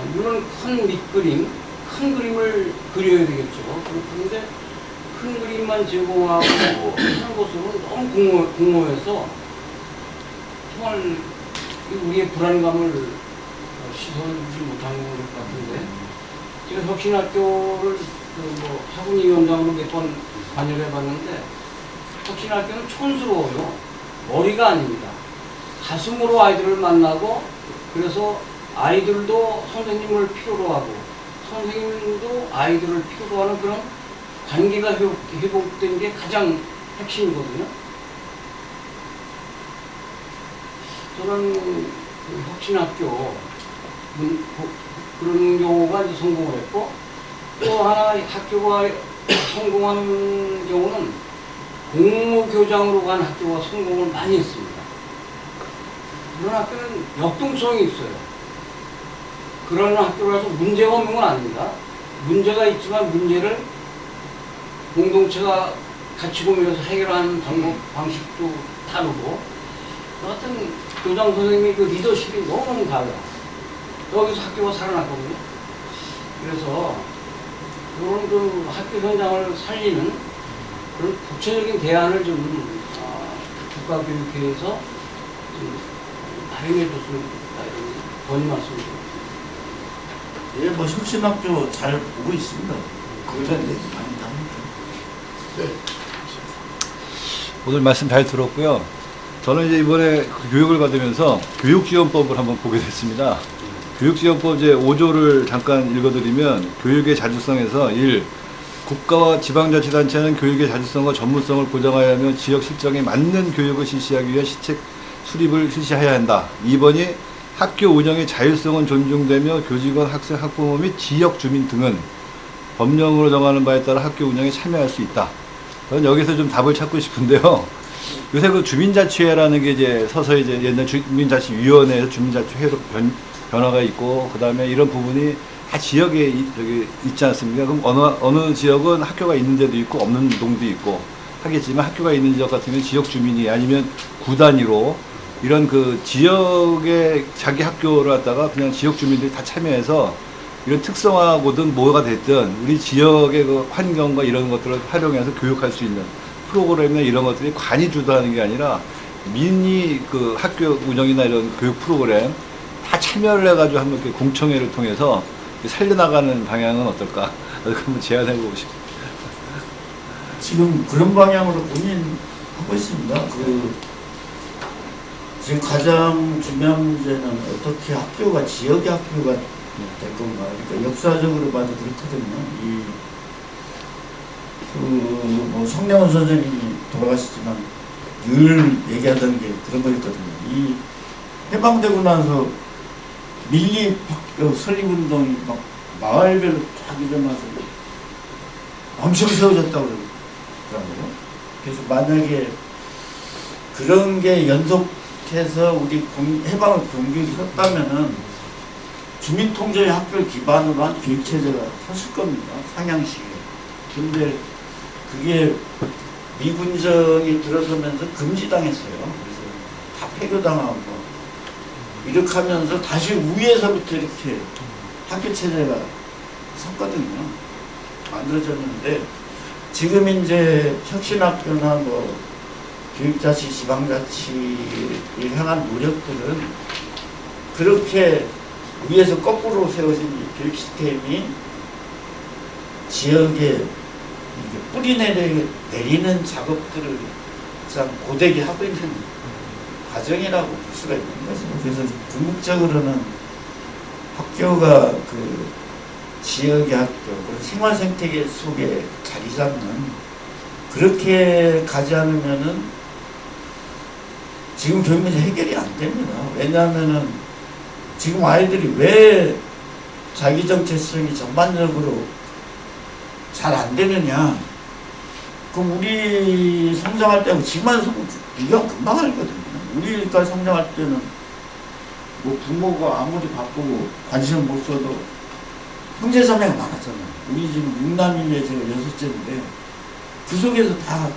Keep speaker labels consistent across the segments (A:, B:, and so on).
A: 어, 물론 큰 밑그림, 큰 그림을 그려야 되겠죠. 그런데 큰 그림만 제공하고 하는 것으로 너무 공허, 공허해서 정말 이 우리의 불안감을 어, 씻어주지 못한 것 같은데 제가 혁신학교를 그뭐 학원위원장으로 몇 번 관여를 해봤는데 혁신학교는 촌스러워요. 머리가 아닙니다. 가슴으로 아이들을 만나고 그래서 아이들도 선생님을 필요로 하고 선생님도 아이들을 필요로 하는 그런 관계가 회복- 회복된 게 가장 핵심이거든요. 저는 그 혁신학교 그런 경우가 이제 성공을 했고 또 하나 학교가 성공하는 경우는 공무교장으로 간 학교가 성공을 많이 했습니다. 그런 학교는 역동성이 있어요. 그런 학교라서 문제가 없는 건 아닙니다. 문제가 있지만 문제를 공동체가 같이 보면서 해결하는 방법, 방식도 다르고 어떤 교장 선생님의 그 리더십이 너무 강해요. 여기서 학교가 살아났거든요. 그래서 그런 그 학교 현장을 살리는 그런 구체적인 대안을 좀 아, 국가교육회에서 좀 마련해 줬으면 좋겠다 이런 건의 말씀을
B: 예, 뭐 혁신학교 잘 보고 있습니다. 그런 얘기 많이 나옵니다.
C: 오늘 말씀 잘 들었고요. 저는 이제 이번에 그 교육을 받으면서 교육지원법을 한번 보게 됐습니다. 교육지원법 이제 5조를 잠깐 읽어드리면 교육의 자주성에서 1. 국가와 지방자치단체는 교육의 자주성과 전문성을 보장하여 하며 지역 실정에 맞는 교육을 실시하기 위한 시책 수립을 실시해야 한다. 2번이 학교 운영의 자율성은 존중되며 교직원, 학생, 학부모 및 지역 주민 등은 법령으로 정하는 바에 따라 학교 운영에 참여할 수 있다. 저는 여기서 좀 답을 찾고 싶은데요. 요새 그 주민자치회라는 게 이제 서서히 이제 옛날 주민자치위원회에서 주민자치회로 변, 변화가 있고, 그 다음에 이런 부분이 다 지역에 이- 저기 있지 않습니까? 그럼 어느, 어느 지역은 학교가 있는 데도 있고, 없는 동도 있고, 하겠지만 학교가 있는 지역 같은 경우는 지역 주민이 아니면 구 단위로 이런 그 지역의 자기 학교를 갖다가 그냥 지역 주민들이 다 참여해서 이런 특성화고든 뭐가 됐든 우리 지역의 그 환경과 이런 것들을 활용해서 교육할 수 있는 프로그램이나 이런 것들이 관이 주도하는 게 아니라 민이 그 학교 운영이나 이런 교육 프로그램 다 참여를 해가지고 한번 이렇게 공청회를 통해서 살려나가는 방향은 어떨까? 한번 제안해보고 싶습니다.
B: 지금 그런 방향으로 고민하고 있습니다. 그 지금 가장 중요한 문제는 어떻게 학교가 지역의 학교가 될 건가. 그러니까 역사적으로 봐도 그렇거든요. 이 그 뭐 성래원 선생님이 돌아가시지만 늘 얘기하던 게 그런 거였거든요. 이 해방되고 나서 밀리 학교 설립 운동이 막 마을별로 쫙 일어나서 엄청 세워졌다고 그러더라고요. 그래서 만약에 그런 게 연속 해서 우리 공- 해방을 공격이 섰다면은 주민통제의 학교를 기반으로 한 교육체제가 섰을 겁니다. 상향식에. 근데 그게 미군정이 들어서면서 금지당했어요. 그래서 다 폐교당하고 이렇게 하면서 다시 위에서부터 이렇게 학교체제가 섰거든요. 만들어졌는데 지금 이제 혁신학교나 뭐 교육자치, 지방자치를 향한 노력들은 그렇게 위에서 거꾸로 세워진 이 교육 시스템이 지역에 뿌리 내리, 내리는 작업들을 참 고되게 하고 있는 과정이라고 볼 수가 있는 거죠. 그래서 궁극적으로는 학교가 그 지역의 학교, 생활 생태계 속에 자리 잡는 그렇게 가지 않으면은 지금 문제 해결이 안 됩니다. 왜냐하면은 지금 아이들이 왜 자기 정체성이 전반적으로 잘 안 되느냐? 그럼 우리 성장할 때하고 지금만 성- 비교하면 금방 알거든요. 우리가 성장할 때는 뭐 부모가 아무리 바쁘고 관심을 못 써도 형제 자매가 많았잖아요. 우리 지금 육남인데 제가 여섯째인데 그 속에서 다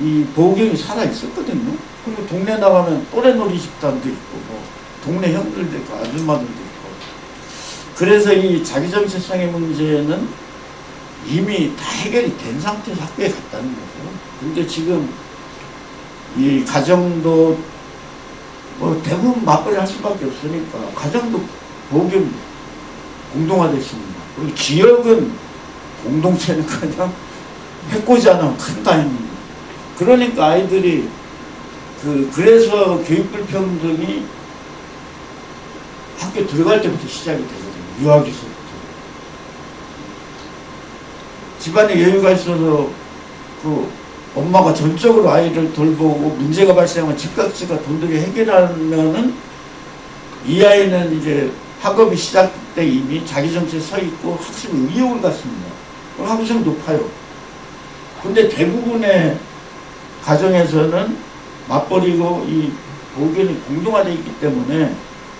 B: 이 보경이 살아 있었거든요. 그리고 동네 나가면 또래 놀이 집단도 있고 뭐 동네 형들도 있고 아줌마들도 있고 그래서 이 자기정체성의 문제는 이미 다 해결이 된 상태에서 학교에 갔다는 거죠. 근데 지금 이 가정도 뭐 대부분 맞벌이 할 수밖에 없으니까 가정도 보기엔 공동화됐습니다. 그리고 지역은 공동체는 그냥 해코지 않으면 큰 다행입니다. 그러니까 아이들이 그 그래서 교육 불평등이 학교 들어갈 때부터 시작이 되거든요. 유아기서부터. 집안에 여유가 있어서 그 엄마가 전적으로 아이를 돌보고 문제가 발생하면 즉각적으로 돈 들여 해결하면은 이 아이는 이제 학업이 시작 때 이미 자기 정체에 서 있고 학습 의욕을 갖습니다. 학습이 높아요. 근데 대부분의 가정에서는 맞벌이고 이 보기에는 공동화되어 있기 때문에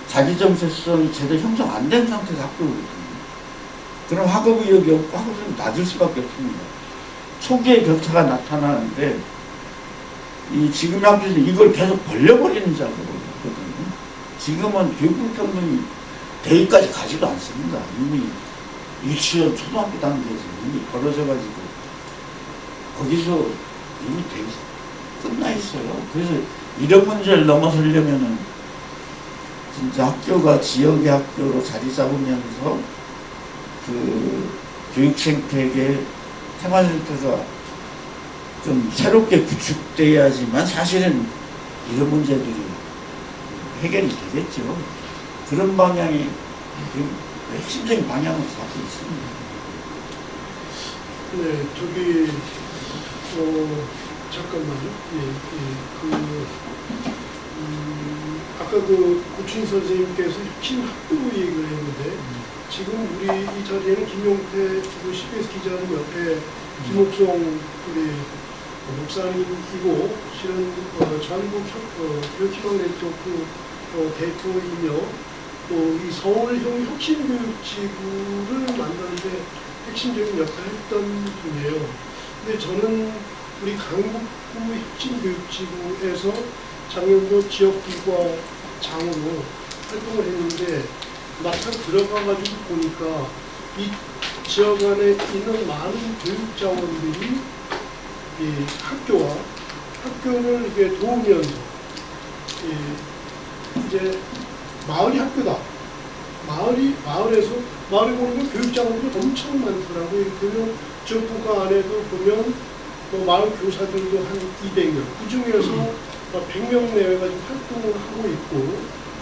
B: 자기 정체성이 제대로 형성 안 된 상태에서 학교를 오거든요. 그럼 학업 의욕이 없고 학업성이 낮을 수밖에 없습니다. 초기에 격차가 나타나는데 이 지금 학교에서 이걸 계속 벌려버리는 작업이거든요. 지금은 교육불평등이 대의까지 가지도 않습니다. 이미 유치원, 초등학교 단계에서 이미 벌어져가지고 거기서 이미 끝나 있어요. 그래서 이런 문제를 넘어서려면은 진짜 학교가 지역의 학교로 자리 잡으면서 그 교육 생태계 생활센터가 좀 새롭게 구축돼야지만 사실은 이런 문제들이 해결이 되겠죠. 그런 방향이 핵심적인 방향으로 잡고 있습니다.
D: 네, 저기 어 잠깐만요. 예, 예, 그 음, 아까 그 고춘 선생님께서 혁신 학교 얘기를 했는데 지금 우리 이 자리에는 김용태 그 CBS 기자는 옆에 김옥성 우리 목사님이고 실은 어, 전국 혁- 어, 교육희망 네트워크 어, 대표이며 또 이 서울형 혁신교육지구를 만드는데 핵심적인 역할을 했던 분이에요. 근데 저는 우리 강북구 혁신교육지구에서 작년도 지역기과 장으로 활동을 했는데 막상 들어가가지고 보니까 이 지역 안에 있는 많은 교육 자원들이 이 학교와 학교를 이게 도우면서 이 이제 마을이 학교다. 마을이 마을에서 마을에 보면 교육 자원들이 엄청 많더라고요. 그러면 지역구가 안에도 보면 또 마을 교사들도 한 200명. 그 중에서 100명 내외가 활동을 하고 있고,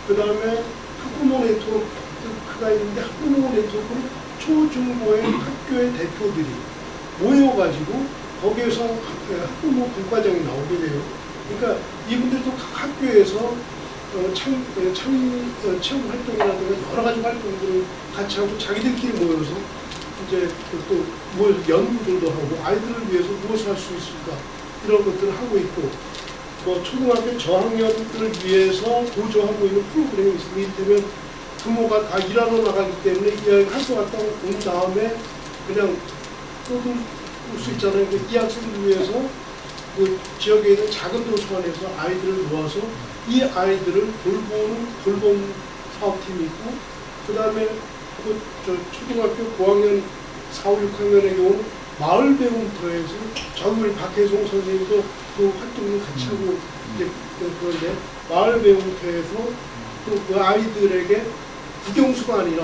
D: 그 다음에 학부모 네트워크가 있는데 학부모 네트워크는 초중고의 학교의 대표들이 모여가지고 거기에서 학- 학부모 분과정이 나오게 돼요. 그러니까 이분들도 각 학교에서 어, 참, 어, 참, 어, 체험 활동이라든가 여러 가지 활동들을 같이 하고 자기들끼리 모여서 이제 모여서 연구들도 하고 아이들을 위해서 무엇을 할 수 있을까 이런 것들을 하고 있고 뭐 초등학교 저학년들을 위해서 보조하고 있는 프로그램이 있습니다. 이를테면 부모가 다 일하러 나가기 때문에 이 아이가 학교 갔다 온 다음에 그냥 또올수 있잖아요. 그이 학생들 위해서 그 지역에 있는 작은 도서관에서 아이들을 모아서 이 아이들을 돌보는 돌봄 사업팀이 있고 그 다음에 그 저 초등학교 고학년 4, 5, 6학년의 경우는 마을 배움터에서 저기 우리 박혜송 선생님도 그 활동을 같이 하고 이제 그- 그런데 마을 배움터에서 또 그 아이들에게 국영수가 아니라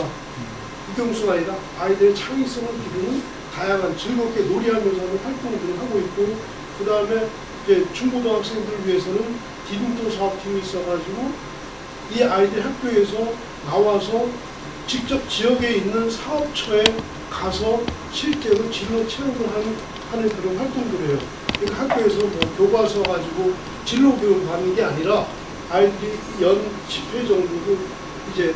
D: 국영수가 아니라 아이들의 창의성을 기르는 다양한 즐겁게 놀이하면서 하는 활동들을 하고 있고 그 다음에 이제 중고등학생들을 위해서는 디딤돌 사업팀이 있어가지고 이 아이들 학교에서 나와서 직접 지역에 있는 사업처에 가서 실제로 진로 체험을 하는, 하는 그런 활동들을 해요. 그러니까 학교에서 뭐 교과서 가지고 진로 교육을 받는 게 아니라 아이들이 연 10회 정도도 이제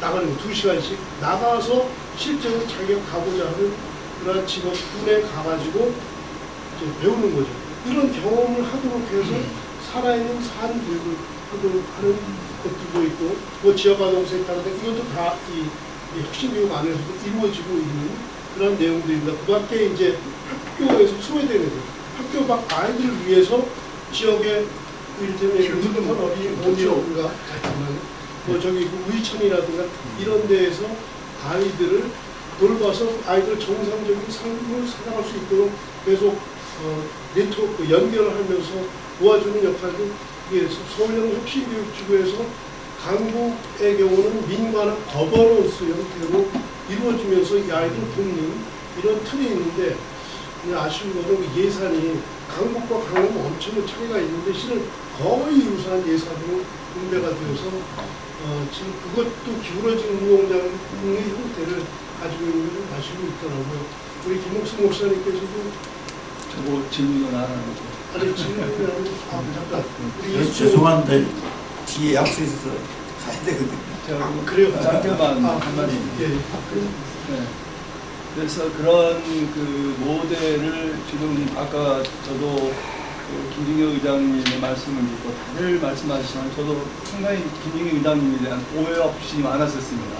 D: 나가는 거, 2시간씩 나가서 실제로 자기가 가고자 하는 그런 직업군에 가가지고 이제 배우는 거죠. 이런 경험을 하도록 해서 살아있는 산 교육을 하도록 하는 것들도 있고, 뭐 지역아동센터라든가 이것도 다이 혁신교육 안에서도 이루어지고 있는 그런 내용들입니다. 그 밖에 이제 학교에서 소외되는 거, 학교 밖 아이들을 위해서 지역의 이를테면 유두분 어린이 잠깐만 뭐 저기 그 우이천이라든가 이런 데에서 아이들을 돌봐서 아이들 정상적인 삶을 살아갈 수 있도록 계속 어, 네트워크 연결을 하면서 도와주는 역할도 이게 서울형 혁신교육지구에서 강북의 경우는 민관은 거버넌스 형태로 이루어지면서 이 아이들을 돕는 이런 틀이 있는데 아쉬운 거는 그 예산이 강북과 강남은 엄청난 차이가 있는데 실은 거의 유사한 예산으로 분배가 되어서 어, 지금 그것도 기울어진 운동장의 형태를 가지고 있는 게좀 아쉬움이 있더라고요. 우리 김옥수 목사님께서도
E: 저거 질문을 안 하는 거.
D: 아 아
B: 죄송한데 뒤에 약속 있어서 가야 되거든요.
D: 아, 그래요?
E: 짧게만
D: 아,
E: 한마디.
D: 예.
E: 네. 그래서 그런 그 모델을 지금 아까 저도 그 김진경 의장님의 말씀을 듣고 다들 말씀하시지만 저도 상당히 김진경 의장님에 대한 오해와 불신이 많았었습니다.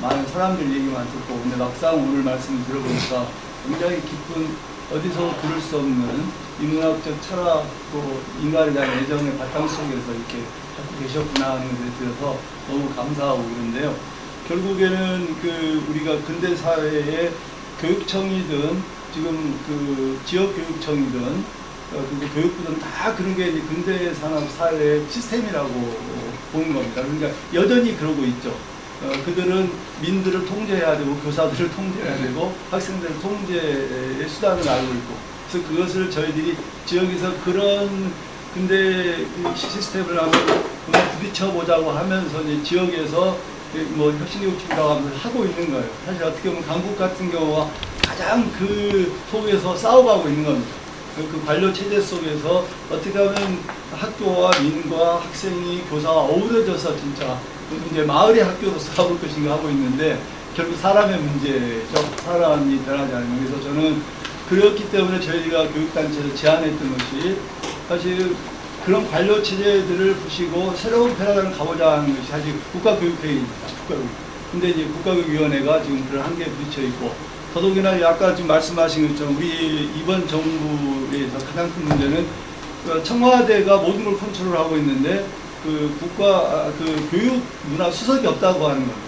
E: 많은 사람들 얘기만 듣고 근데 막상 오늘 말씀을 들어보니까 굉장히 깊은 어디서 들을 수 없는 인문학적 철학 또 인간에 대한 애정의 바탕 속에서 이렇게 갖고 계셨구나 하는 것에 들어서 너무 감사하고 그런데요. 결국에는 그 우리가 근대 사회의 교육청이든 지금 그 지역 교육청이든 어, 그리고 교육부든 다 그런 게 이제 근대 산업 사회의 시스템이라고 보는 겁니다. 그러니까 여전히 그러고 있죠. 어, 그들은 민들을 통제해야 되고 교사들을 통제해야 되고 학생들을 통제의 수단을 알고 있고 그래서 그것을 저희들이 지역에서 그런 근데 그 시스템을 한번 한번 부딪혀 보자고 하면서 이제 지역에서 그뭐 혁신교육청이라고 하면서 하고 있는 거예요. 사실 어떻게 보면 강북 같은 경우가 가장 그 속에서 싸워가고 있는 겁니다. 그, 그 관료 체제 속에서 어떻게 하면 학교와 민과 학생이 교사가 어우러져서 진짜 그 이제 마을의 학교로 싸울 것인가 하고 있는데 결국 사람의 문제죠. 사람이 변하지 않으면 그래서 저는 그렇기 때문에 저희가 교육단체에서 제안했던 것이 사실 그런 관료 체제들을 부시고 새로운 패러다임을 가보자 하는 것이 사실 국가교육회의입니다. 국가교육. 근데 이제 국가교육위원회가 지금 그런 한계에 부딪혀 있고 더더욱이나 아까 지금 말씀하신 것처럼 우리 이번 정부에서 가장 큰 문제는 그 청와대가 모든 걸 컨트롤하고 있는데 그 국가 아, 그 교육 문화 수석이 없다고 하는 겁니다.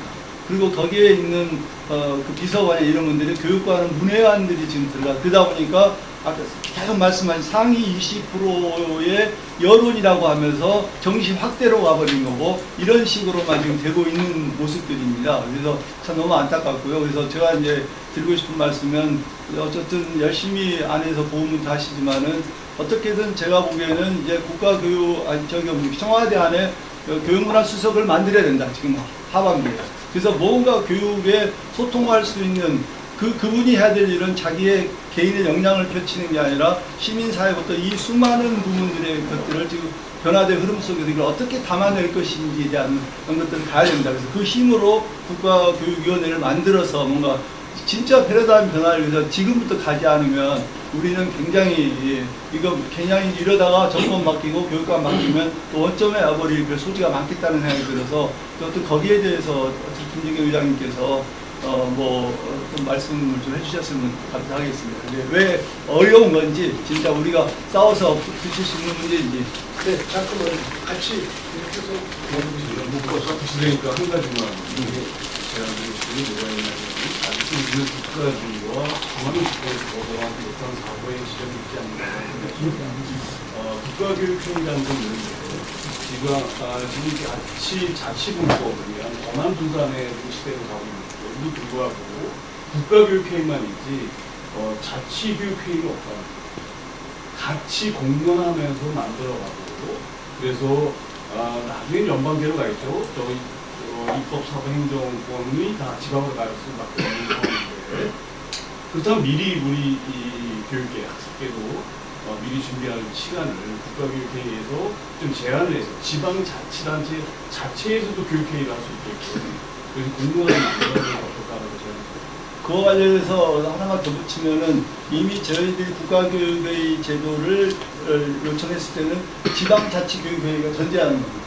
E: 그리고 거기에 있는 어, 그 비서관이나 이런 분들이 교육과는 문외관들이 지금 들어가 그러다 보니까 아까 계속 말씀하신 상위 20%의 여론이라고 하면서 정시 확대로 가버린 거고 이런 식으로만 지금 되고 있는 모습들입니다. 그래서 참 너무 안타깝고요. 그래서 제가 이제 드리고 싶은 말씀은 어쨌든 열심히 안에서 보험은 하시지만은 어떻게든 제가 보기에는 이제 국가교육 아니 저기 청와대 안에 교육문화 수석을 만들어야 된다 지금 하반기에. 그래서 뭔가 교육에 소통할 수 있는 그 그분이 해야 될 일은 자기의 개인의 역량을 펼치는 게 아니라 시민사회부터 이 수많은 부분들의 것들을 지금 변화된 흐름 속에서 이걸 어떻게 담아낼 것인지에 대한 그런 것들을 가야 된다. 그래서 그 힘으로 국가교육위원회를 만들어서 뭔가 진짜 패러다임 변화를 위해서 지금부터 가지 않으면 우리는 굉장히 예, 이거 굉장히 이러다가 정권 바뀌고 교육관 바뀌면 또 원점에 와버릴 그 소지가 많겠다는 생각이 들어서 또, 또 거기에 대해서 김진경 의장님께서 어 뭐 좀 말씀을 좀 해주셨으면 감사하겠습니다. 근데 왜 어려운 건지 진짜 우리가 싸워서 붙일 수 있는 문제인지.
D: 네, 잠깐만 같이 이렇게 해서
F: 묶어서 부시되니까 한 가지만. 제안드리고 싶은 게 아직도 있는 국가 주의와 공항주의를 거부하지 못한 사고의 지점이 있지 않나 어, 국가교육청이라는 건 지금, 아, 지금 자치, 자치분법을 위한 권한 분산의 시대로 가고 있는데도 불구하고 국가교육회의만 있지 어, 자치교육회의가 없다는. 같이 공론하면서 만들어가고 그래서 아, 나중에 연방제로 가 있죠. 저기 어, 입법, 사법, 행정권이 다 지방으로 갈 수밖에 없는 그렇다면 미리 우리 이 교육계 학습계도 어, 미리 준비할 시간을 국가교육회의에서 좀 제한을 해서 지방자치단체 자체에서도 교육회의를 할 수 있게끔 그래서 공론을 만들어야 어떨까라고 제안합니다.
E: 그거 관련해서 하나만 더 붙이면은 이미 저희들이 국가교육의 제도를 어, 요청했을 때는 지방자치교육회의가 전제하는 겁니다.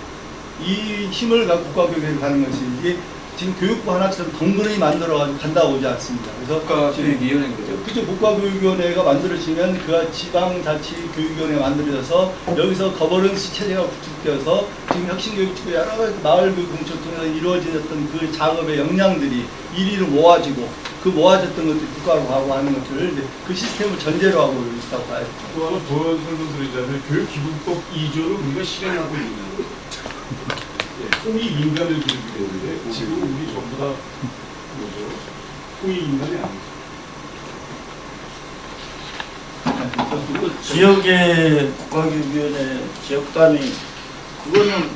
E: 이 힘을 갖고 국가교육회의를 가는 것이 이게 지금 교육부 하나처럼 덩그러니 만들어가지고 간다 오지 않습니다. 그래서
A: 국가교육위원회 그죠?
E: 그죠 국가교육위원회가 만들어지면 그 지방자치교육위원회가 만들어져서 여기서 거버넌스 체제가 구축되어서 지금 혁신교육부 여러 가지 마을교육 공천 통해서 이루어졌던 그 작업의 역량들이 이리로 모아지고 그 모아졌던 것들이 국가로 가고 하는 것들을 이제 그 시스템을 전제로 하고 있다고 봐요.
F: 또 하나 더 설명드리자면 교육기본법 2조를 우리가 실행하고 있는 예, 호위 인간을 기르기 때문에 지금 우리 전부 다 뭐죠? 호위 인간이 아니죠.
B: 지역의 국가교육위원회 지역단위 그거는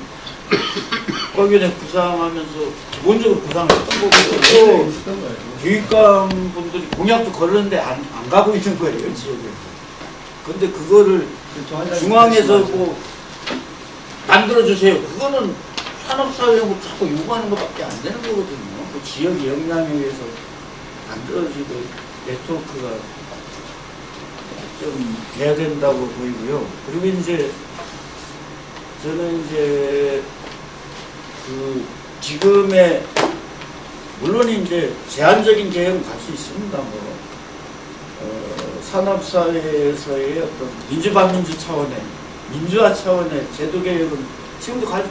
B: 국가교육위원회 구상하면서 기본적으로 구상했던 거고 또
E: 있었던 거예요.
B: 교육감 분들이 공약도 걸었는데 안, 안 가고 있는 거예요 지역에. 근데 그거를
E: 그렇죠. 한
B: 중앙에서 뭐 만들어 주세요. 그거는 산업사회하고 자꾸 요구하는 것밖에 안 되는 거거든요. 그 지역의 역량에 의해서 만들어지고 네트워크가 좀 돼야 된다고 보이고요. 그리고 이제 저는 이제 그 지금의 물론 이제 제한적인 계획은 갈 수 있습니다. 뭐 어, 산업사회에서의 어떤 민주반민주 차원의 민주화 차원의 제도 개혁은 지금도 갈,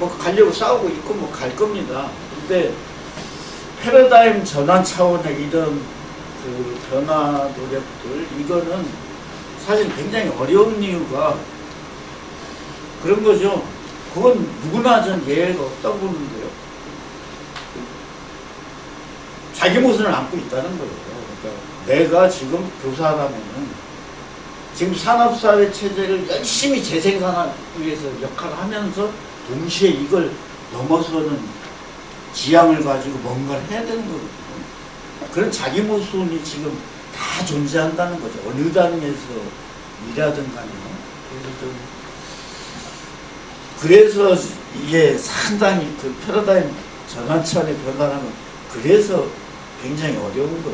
B: 뭐 가려고 싸우고 있고 뭐 갈 겁니다. 근데 패러다임 전환 차원의 이런 그 변화 노력들 이거는 사실 굉장히 어려운 이유가 그런 거죠. 그건 누구나 전 예외가 없다고 보는데요. 자기 모습을 안고 있다는 거예요. 그러니까 내가 지금 교사라면은 지금 산업사회 체제를 열심히 재생산하기 위해서 역할을 하면서 동시에 이걸 넘어서는 지향을 가지고 뭔가를 해야 되는 거거든요. 그런 자기 모순이 지금 다 존재한다는 거죠. 어느 단에서 일하든 간에. 그래서 이게 상당히 그 패러다임 전환 차원의 변화라는 그래서 굉장히 어려운 거예요.